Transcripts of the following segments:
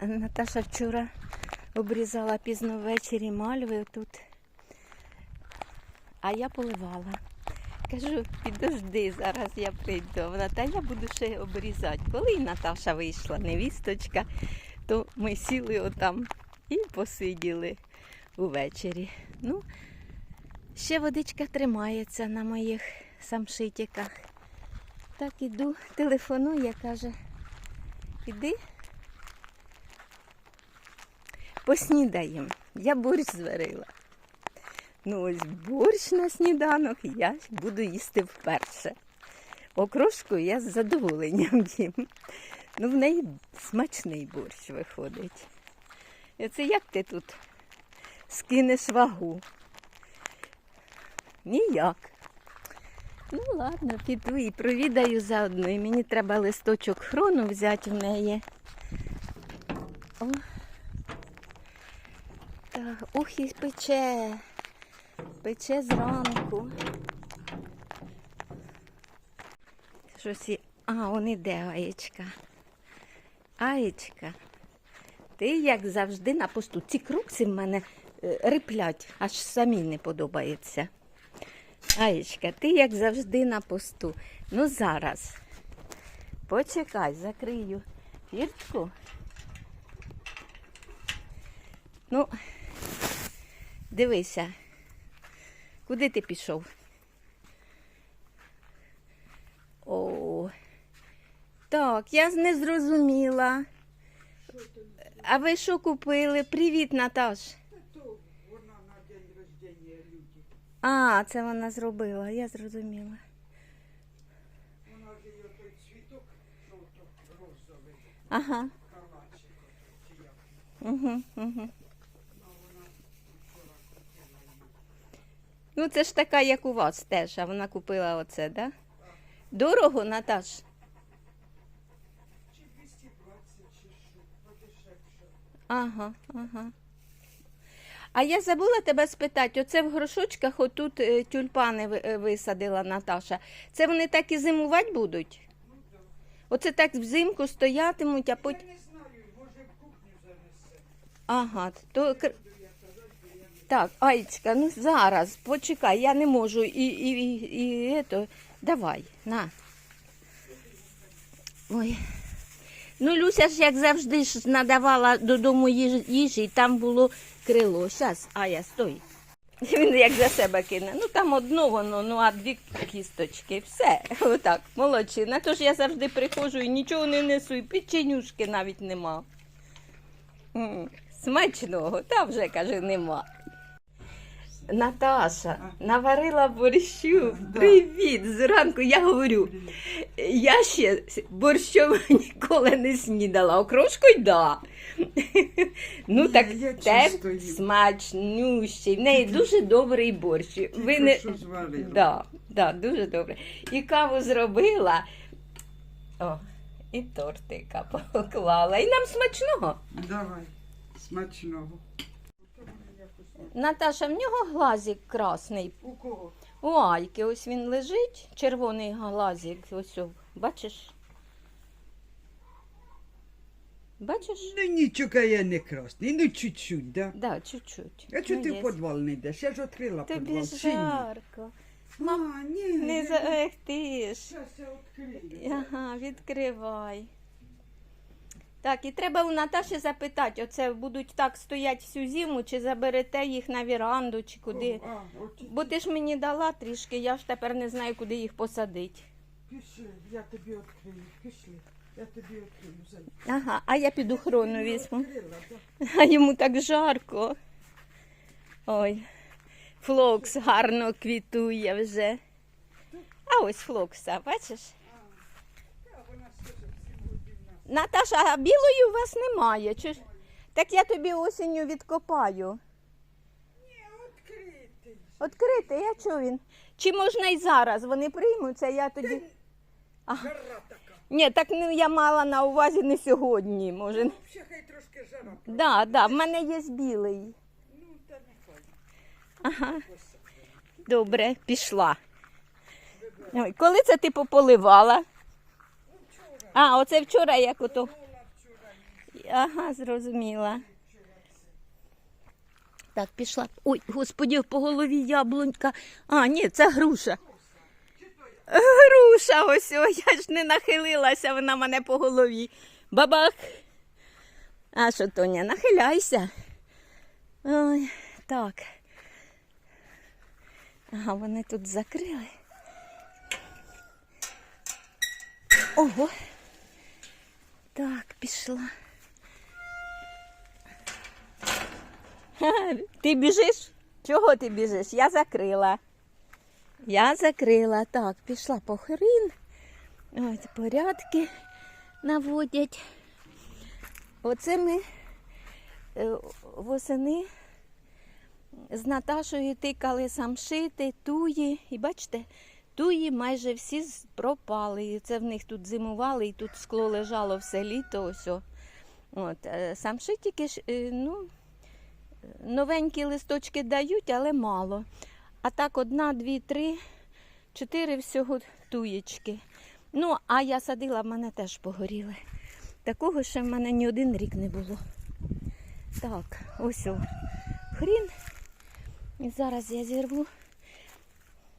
Наташа вчора обрізала пізно ввечері мальви тут, а я поливала. Кажу, підожди, зараз я прийду. Вона, та я буду ще обрізати. Коли Наташа вийшла, невісточка, то ми сіли отам і посиділи увечері. Ну, ще водичка тримається на моїх самшитиках. Так іду, телефонує, каже, іди поснідаємо. Я борщ зварила. Ну ось борщ на сніданок я буду їсти вперше. Окрошку я з задоволенням їм. Ну, в неї смачний борщ виходить. Це як ти тут скинеш вагу? Ніяк. Ну, ладно, піду і провідаю заодно. І мені треба листочок хрону взяти в неї. О. Так, ух, і пече. Пече зранку. Щось і... А, он іде Аєчка. Аєчка. Ти, як завжди, на посту. Ці крукси в мене е, риплять, аж самі не подобається. Аєчка, ти як завжди на посту. Ну зараз. Почекай, закрию фіртку. Ну, дивися, куди ти пішов? О, так, я не зрозуміла. А ви що купили? Привіт, Наташ. А, це вона зробила, я зрозуміла. Вона ж її той цвіток жовто-розовий, Ага. калачик. Угу, угу. Ну, вона вчора купила її. Ну, це ж така, як у вас теж, а вона купила оце, да? Дорого, Наташ? Чи 220, чи що, подешевше. Ага, ага. А я забула тебе спитати, оце в грошочках отут е, тюльпани ви- е, висадила Наташа. Це вони так і зимувати будуть? Ну, да. Оце так взимку стоятимуть, а Я не знаю, може в кухню занесе. Ага, то кр- так, Аєчка, ну зараз, почекай, я не можу і, і, і, і ето, давай, на. Ой. Ну, Люся ж, як завжди, ж надавала додому їжі, і там було крило. Щас, Ая, стой. Він як за себе кине. Ну там одно воно, ну а дві кісточки. Все. Отак, молодчина. Тож я завжди приходжу і нічого не несу, і печенюшки навіть нема. Смачного, та вже каже, нема. Наташа наварила борщу. Да. Привіт! Зранку я говорю. Я ще борщом ніколи не снідала, окрошку й да. Ну так я те часто смачнющий. В неї дуже добрий борщ. Ви не... що зварила. Да, да, дуже добре. І каву зробила. О, і тортика поклала. І нам смачного. Давай, смачного. Наташа, в нього глазик красний. У кого? У Айки ось він лежить, червоний глазик. Ось, о, бачиш? Бачиш? Ну нічого я не красний, ну чуть-чуть, да? Да, чуть-чуть. А чого Ну, ти є. в підвал не йдеш? Я ж відкрила Тобі підвал. Чи ні? жарко. А, ні, Не за... Ех ти ж. Ага, відкривай. Так, і треба у Наташі запитати, оце будуть так стоять всю зиму, чи заберете їх на віранду, чи куди. А, от Бо ти ж мені дала трішки, я ж тепер не знаю, куди їх посадити. Пішли, я тобі відкрию. Пішли. Я тобі відкрию. Ага, а я піду хрону візьму. Відкрила, да. А йому так жарко. Ой, флокс гарно квітує вже. А ось флокса, бачиш? Та вона все ж сьогодні в нас. Наташа, а білої у вас немає. Чи... ж- Так я тобі осінню відкопаю. Ні, відкритий. Відкритий, а чого він? Чи можна і зараз? Вони приймуться, я тоді. Жара така. Ні, так ну, я мала на увазі не сьогодні. Може. Ну, ще хай трошки жара. Да, да, в мене є білий. Ну, та нехай. Ага. Добре, пішла. Ой, коли це ти пополивала? А, оце вчора як ото. Ага, зрозуміла. Так, пішла. Ой, господі, по голові яблунька. А, ні, це груша. Груша, ось, ось, я ж не нахилилася, вона мене по голові. Бабах. А що, Тоня, нахиляйся. Ой, так. Ага, вони тут закрили. Ого. Так, пішла. Ти біжиш? Чого ти біжиш? Я закрила. Я закрила. Так, пішла по хрін. Ось порядки наводять. Оце ми е, восени з Наташою тикали самшити, туї. І бачите, туї майже всі пропали. І це в них тут зимували, і тут скло лежало все літо. Ось. От, е, самшитики ж, е, ну, новенькі листочки дають, але мало. А так одна, дві, три, чотири всього туєчки. Ну, а я садила, в мене теж погоріли. Такого ще в мене ні один рік не було. Так, ось хрін. І зараз я зірву.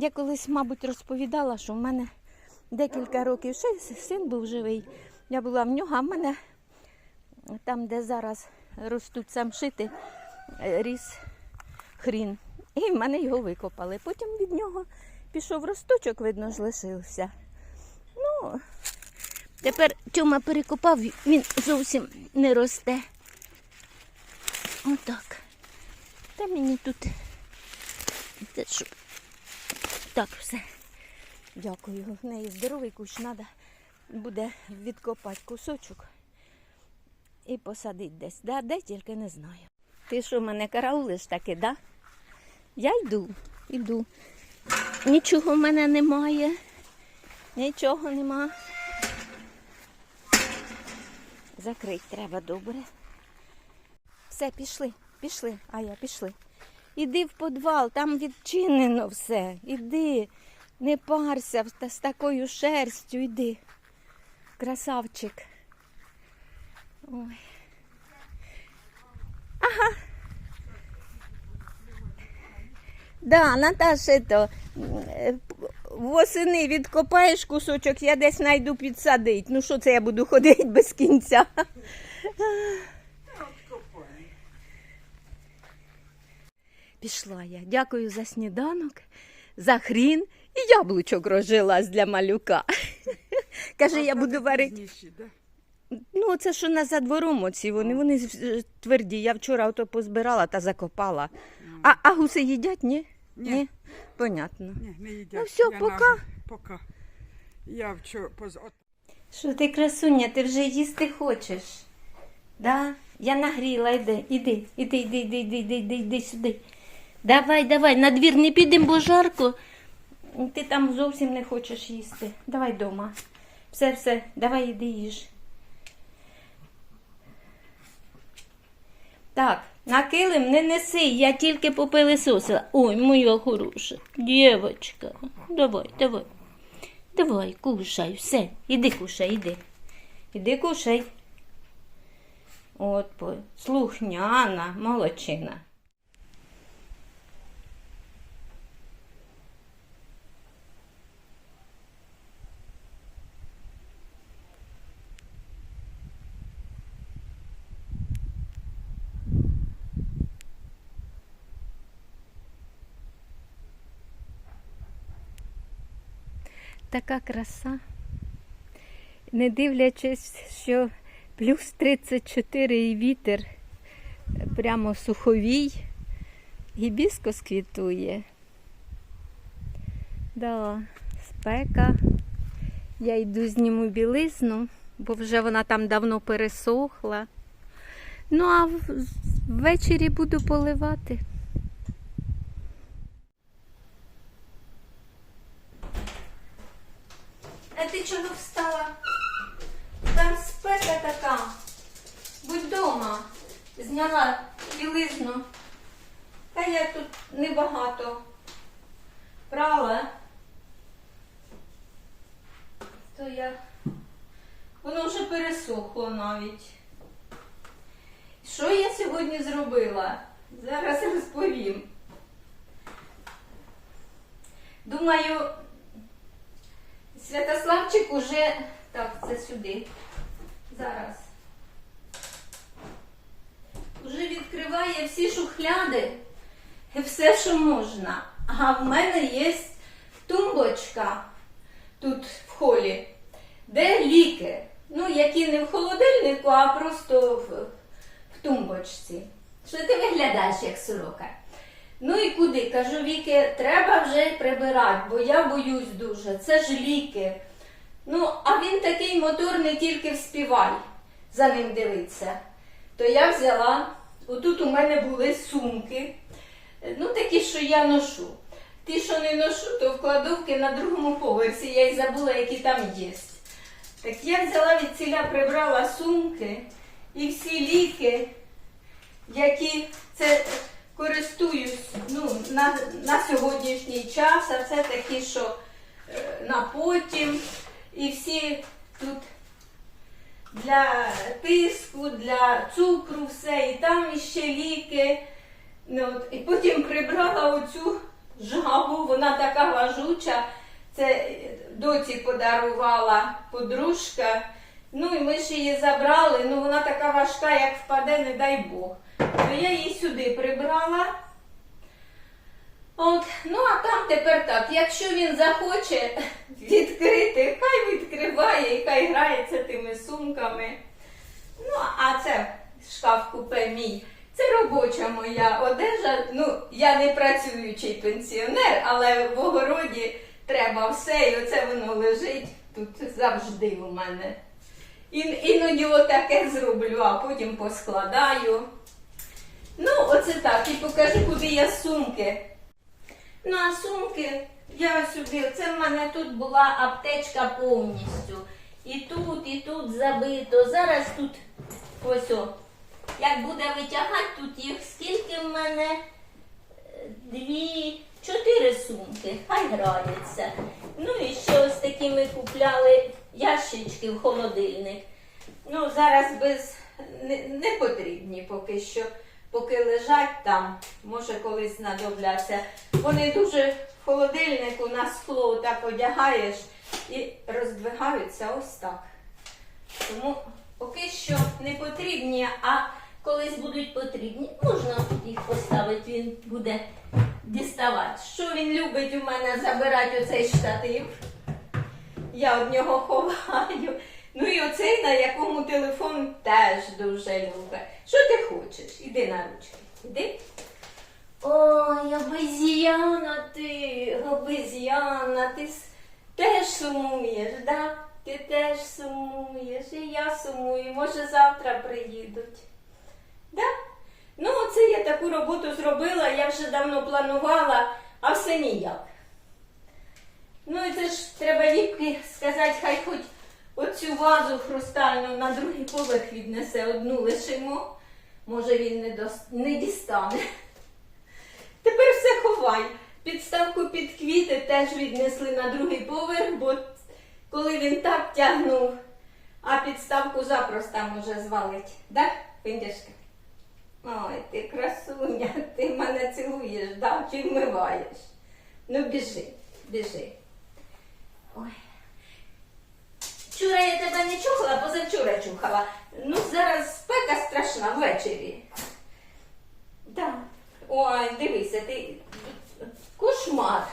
Я колись, мабуть, розповідала, що в мене декілька років ще син був живий. Я була в нього, а в мене там, де зараз ростуть самшити, ріс хрін. І в мене його викопали. Потім від нього пішов росточок, видно ж, лишився. Ну, тепер Тьома перекопав, він зовсім не росте. Отак. Та мені тут. Щоб... Так, все. Дякую. В неї здоровий кущ треба буде відкопати кусочок і посадити десь. Да, де тільки не знаю. Ти що, мене караулиш таки, да? Я йду, йду. Нічого в мене немає. Нічого нема. Закрити треба добре. Все, пішли, пішли, а я пішли. Іди в підвал, там відчинено все. Іди, не парся з- такою шерстю, іди. Красавчик. Ой. Да, Наташа, то е, восени відкопаєш кусочок, я десь знайду підсадить. Ну що це я буду ходити без кінця? Пішла я. Дякую за сніданок, за хрін і яблучок розжилась для малюка. Каже, я буду варити. Ну, це що на за двором оці, вони, вони тверді. Я вчора ото позбирала та закопала. А, а гуси їдять, ні? Ні. Понятно. Ні, не їдять. Ну, всьо, Я пока. на- Пока. Я вчора поз... Що ти, красуня, ти вже їсти хочеш? Да? Я нагріла, йди, іди, іди, іди, іди, іди, іди, іди, іди сюди. Давай, давай, на двір не підемо, бо жарко. Ти там зовсім не хочеш їсти. Давай дома. Все, все, давай іди їж. Так, на килим не неси, я тільки попилисосила. Ой, моя хороша, дівчинка. Давай, давай. Давай, кушай, все. Іди кушай, іди. Іди кушай. От, слухняна, молодчина. Така краса. Не дивлячись, що плюс 34 і вітер прямо суховій, гібіскус квітує. Да, спека. Я йду зніму білизну, бо вже вона там давно пересохла. Ну, а ввечері буду поливати. А ти чого встала? Там спека така. Будь вдома. Зняла білизну. Та я тут небагато прала. То я. Воно вже пересохло навіть. Що я сьогодні зробила. Зараз розповім. Думаю, Святославчик уже. Так, це сюди. Зараз. Уже відкриває всі шухляди і все, що можна. А в мене є тумбочка тут в холі, де ліки. Ну, які не в холодильнику, а просто в, в тумбочці. Що ти виглядаєш як сорока? Ну і куди? Кажу, Віки, треба вже прибирати, бо я боюсь дуже. Це ж ліки. Ну, а він такий моторний, тільки вспівай за ним дивитися. То я взяла, отут у мене були сумки, ну такі, що я ношу. Ті, що не ношу, то в кладовки на другому поверсі. Я й забула, які там є. Так я взяла від ціля, прибрала сумки і всі ліки, які це користуюсь ну, на, на сьогоднішній час, а це такі, що е, на потім. І всі тут для тиску, для цукру, все, і там іще ліки. Ну, от, і потім прибрала оцю жагу, вона така важуча. Це доці подарувала подружка. Ну і ми ж її забрали. Ну вона така важка, як впаде, не дай Бог. То я її сюди прибрала. От, ну а там тепер так. Якщо він захоче відкрити, хай відкриває і хай грається тими сумками. Ну, а це шкаф купе мій. Це робоча моя одежа. Ну, я не працюючий пенсіонер, але в огороді треба все, і оце воно лежить тут завжди у мене. І, іноді отаке зроблю, а потім поскладаю. Ну, оце так. І покажу, куди я сумки. Ну, а сумки я сюди. Це в мене тут була аптечка повністю. І тут, і тут забито. Зараз тут ось о. Як буде витягати, тут їх скільки в мене? Дві, чотири сумки. Хай граються. Ну і ще ось такі ми купляли ящички в холодильник. Ну, зараз без не, не потрібні поки що. Поки лежать там, може колись знадобляться. Вони дуже в холодильнику на скло так одягаєш і роздвигаються ось так. Тому поки що не потрібні, а колись будуть потрібні, можна їх поставити, він буде діставати. Що він любить у мене забирати оцей штатив. Я від нього ховаю. Ну і оцей, на якому телефон теж дуже любить. Що ти хочеш? Іди на ручки. Іди. Ой, обезьяна ти, обезьяна, ти теж сумуєш, да? Ти теж сумуєш, і я сумую. Може, завтра приїдуть. Да? Ну, оце я таку роботу зробила, я вже давно планувала, а все ніяк. Ну, і це ж треба Віки сказати, хай хоч оцю вазу хрустальну на другий поверх віднесе, одну лишимо. Може він не, дос... не дістане. Тепер все ховай. Підставку під квіти теж віднесли на другий поверх, бо коли він так тягнув, а підставку запросто може звалить. Да, Піндяшка? Ой, ти красуня, ти мене цілуєш, да, чи вмиваєш. Ну біжи, біжи. Ой. Вчора я тебе не чухала, позавчора чухала. Ну, зараз спека страшна ввечері. Да. Ой, дивися, ти кошмар.